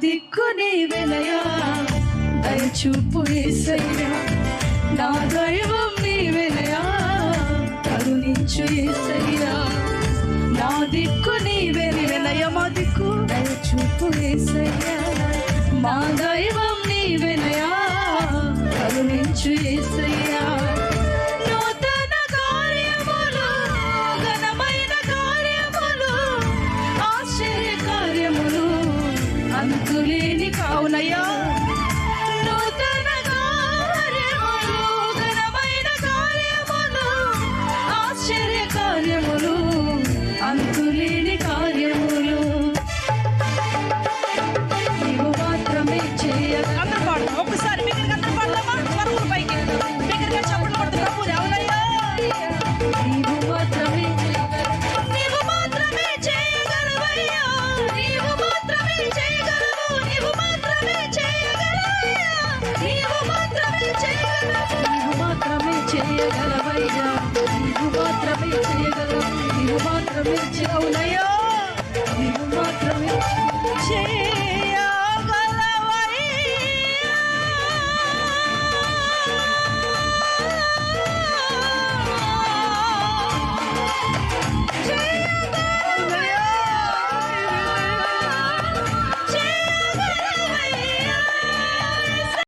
దిక్కు నీవెనయా దయచూపు ఏసయ్యా. నా దైవం నీవెనయా కరుణించు ఏసయ్యా. నా దిక్కు నీవెనయ మా దిక్కు. దయచూపు ఏసయ్యా. మా దైవం నీవెనయా కరుణించు ఏసయ్యా. не Станем 좀 일찍 오나요?